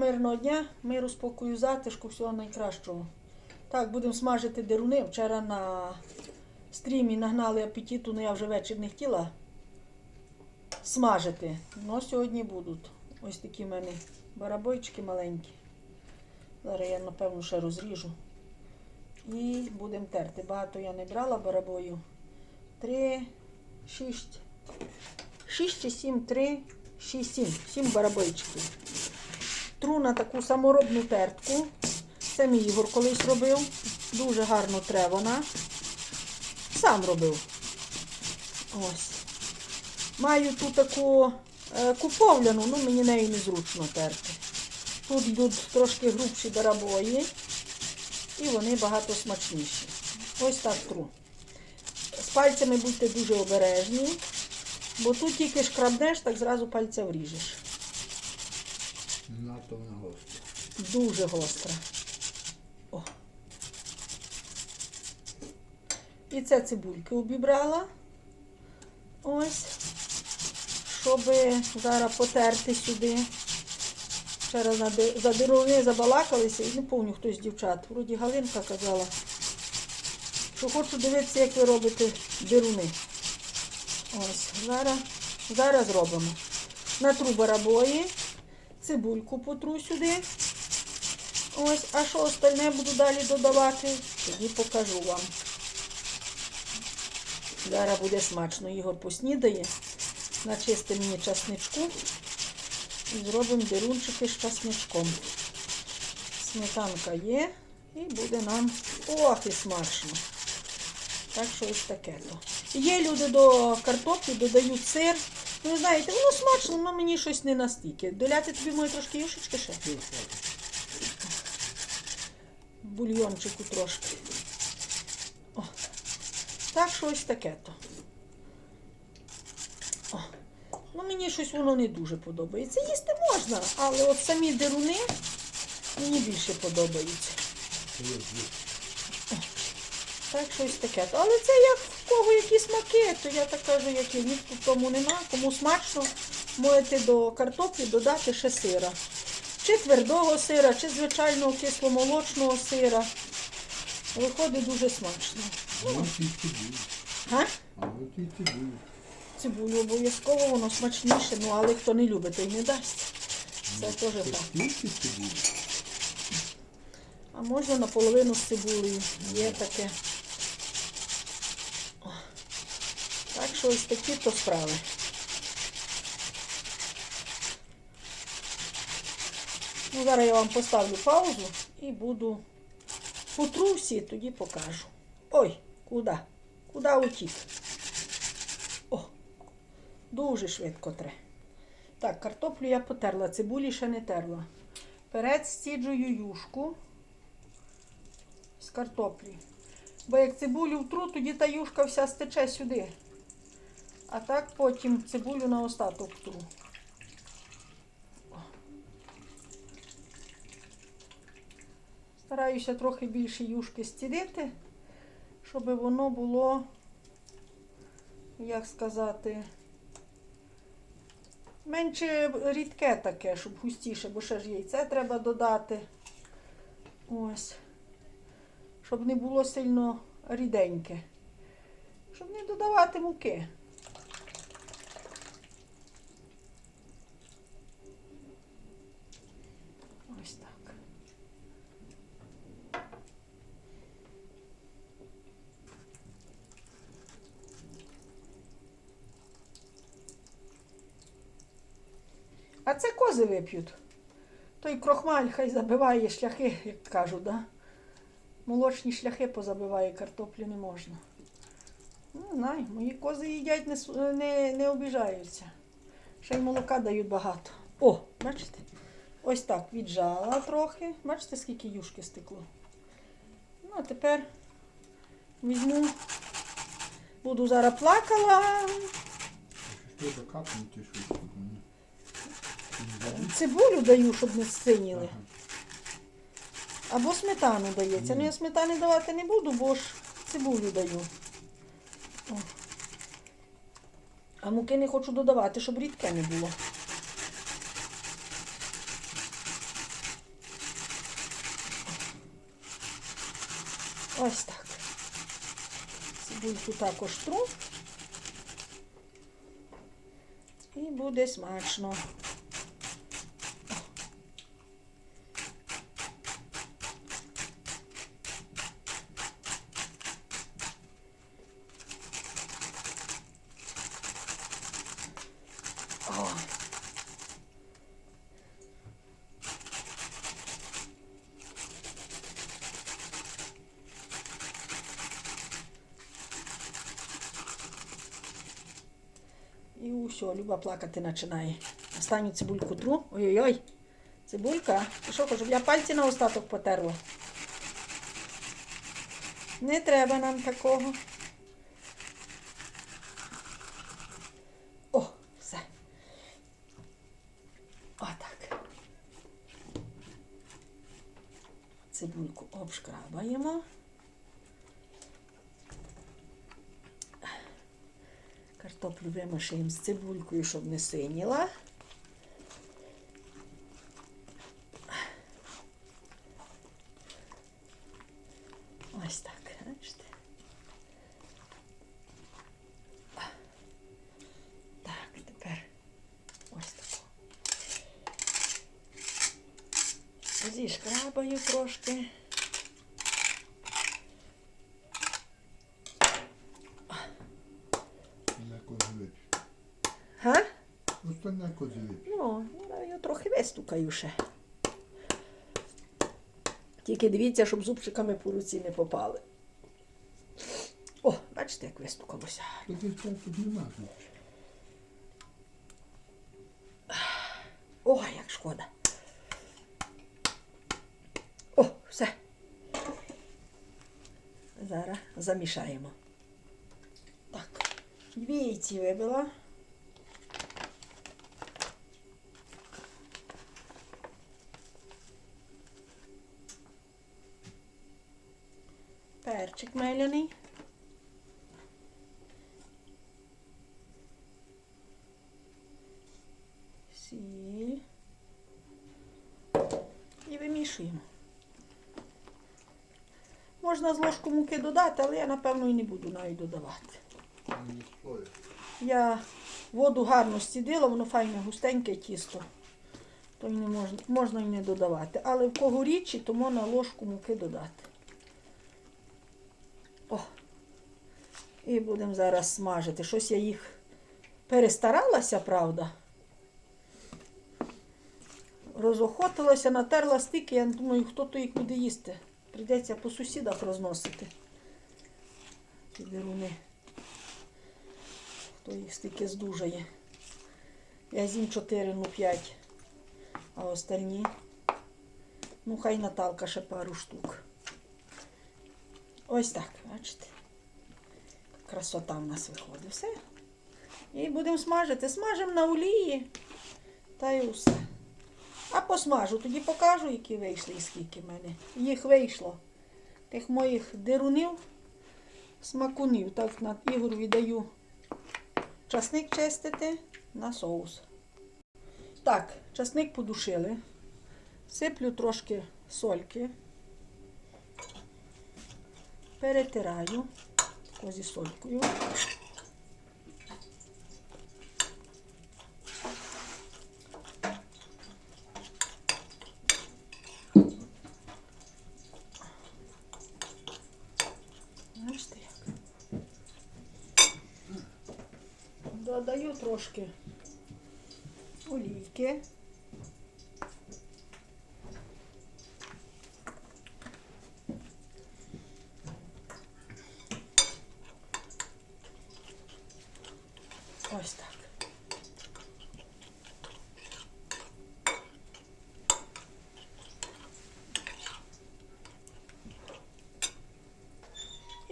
мирного дня, миру, спокою, затишку, всього найкращого. Так, будемо смажити деруни. Вчора на стрімі нагнали апетиту, але я вже вечір не хотіла смажити. Ну, сьогодні будуть. Ось такі в мене барабойчики маленькі. Зараз я, напевно, ще розріжу. І будемо терти. Багато я не брала барабою. Три, шість. Шість чи сім, три, шість, сім. Сім барабойчиків. Тру на таку саморобну тертку. Це мій Ігор колись робив. Дуже гарно тре вона. Сам робив. Ось. Маю тут таку е, куповляну, ну мені нею незручно терти. Тут йдуть трошки грубші барабої. І вони багато смачніші. Ось так тру. З пальцями будьте дуже обережні, бо тут тільки шкрабнеш, так зразу пальця вріжеш. Надто вона гостра. Дуже гостра. О. І це цибульки обібрала. Ось. Щоб зараз потерти сюди. Вчора на за деревини забалакалися і не пам'ятаю хтось з дівчат. Вроді Галинка казала, що хочу дивитися, як ви робите деруни. Ось, зараз, зараз зробимо. Натру барабої, цибульку потру сюди. Ось, а що остальне буду далі додавати, тоді покажу вам. Зараз буде смачно. Ігор поснідає. Начисти мені часничку і зробимо дерунчики з часничком. Сметанка є і буде нам ох і смачно. Так що ось таке то. Є люди до картоплі, додають сир. Ну, знаєте, воно смачно, але мені щось не настільки. Доляти тобі мої трошки юшечки ще. Бульйончику трошки. О. Так що ось таке то. О. Ну, мені щось воно не дуже подобається. Їсти можна, але от самі деруни мені більше подобаються. Так, щось таке. Але це як в кого які смаки, то я так кажу, як є. Ніхто в тому нема. Кому смачно, можете до картоплі додати ще сира. Чи твердого сира, чи звичайного кисломолочного сира. Виходить дуже смачно. Цибулю. А цибулю. Цибулю обов'язково, воно смачніше, ну але хто не любить, той не дасть. Це теж так. А можна наполовину з цибулею. Є таке. О. Так що ось такі то справи. Ну, зараз я вам поставлю паузу і буду потру всі, тоді покажу. Ой, куди? Куди утік? О, дуже швидко тре. Так, картоплю я потерла, цибулі ще не терла. Перед стіджую юшку з картоплі. Бо як цибулю втру, тоді та юшка вся стече сюди. А так потім цибулю на остаток втру. О. Стараюся трохи більше юшки стідити, щоб воно було, як сказати, менше рідке таке, щоб густіше, бо ще ж яйце треба додати. Ось щоб не було сильно ріденьке. Щоб не додавати муки. Ось так. А це кози вип'ють. Той крохмаль хай забиває шляхи, як кажуть, да? Молочні шляхи позабиває, картоплі не можна. Ну, Не знаю, мої кози їдять, не, не, не обіжаються. Ще й молока дають багато. О, бачите? Ось так віджала трохи. Бачите, скільки юшки стекло. Ну, а тепер візьму, буду зараз плакала. Що капнути щось Цибулю даю, щоб не синіли. Або сметану дається. Ну я сметани давати не буду, бо ж цибулю даю. О. А муки не хочу додавати, щоб рідке не було. Ось так. Цибульку також тру. І буде смачно. І усе, Люба плакати починає. Останню цибульку тру. Ой-ой-ой. Цибулька. Ти що, щоб я пальці на остаток потерла? Не треба нам такого. О, все. Отак. Цибульку обшкрабаємо. Картоплю вимішаємо з цибулькою, щоб не синіла. Ось так, бачите. Так, тепер ось тако. Зішкрабаю трошки. Не козлить. Ну, я його трохи вистукаю ще. Тільки дивіться, щоб зубчиками по руці не попали. О, бачите, як вистукалося. Тут нема. Ой, як шкода. О, все. Зараз замішаємо. Так, дві яйці вибила. Меляний. Сіль. І вимішуємо. Можна з ложку муки додати, але я, напевно, і не буду навіть додавати. Я воду гарно стідила, воно файне густеньке тісто. То й не можна, можна і не додавати. Але в кого річі, то можна ложку муки додати. О. І будемо зараз смажити. Щось я їх перестаралася, правда. Розохотилася, натерла стики, я думаю, хто то їх буде їсти. Прийдеться по сусідах розносити. Ті деруни. Хто їх стільки здужає. Я з'їм 4, ну 5. А остальні. Ну, хай Наталка ще пару штук. Ось так, бачите. Красота в нас виходить. Все. І будемо смажити. Смажимо на олії. Та й усе. А посмажу, тоді покажу, які вийшли і скільки в мене. Їх вийшло. Тих моїх дирунів, смакунів. Так на Ігор віддаю часник чистити на соус. Так, часник подушили. Сиплю трошки сольки. Перетираю тако зі солькою. Бачите? Додаю трошки олійки.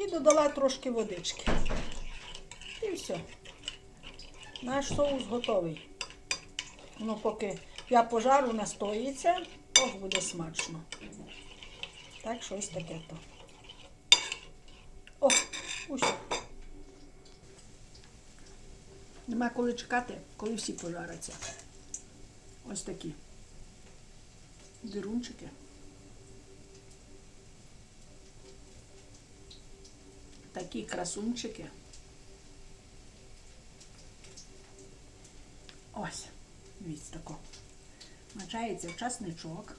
І додала трошки водички. І все. Наш соус готовий. Ну, поки я пожару настоїться, ох, буде смачно. Так, щось таке то. О, усе. Нема коли чекати, коли всі пожаряться. Ось такі. Дирунчики. Такі красунчики. Ось, дивіться тако. Мачається часничок.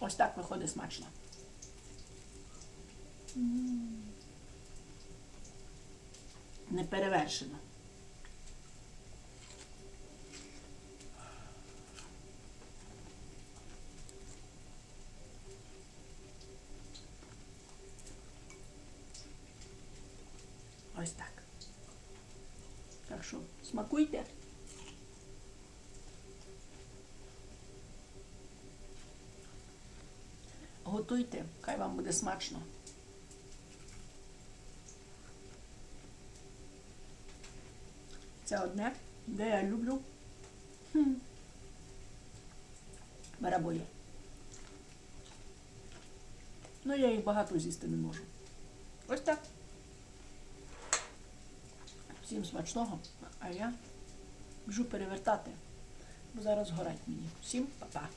Ось так виходить смачно. Не перевершено. Ось так. Так що смакуйте. Готуйте, хай вам буде смачно. Це одне, де я люблю хм. Ну, я їх багато з'їсти не можу. Ось так. Всім смачного, а я біжу перевертати, бо зараз горать мені. Всім па-па.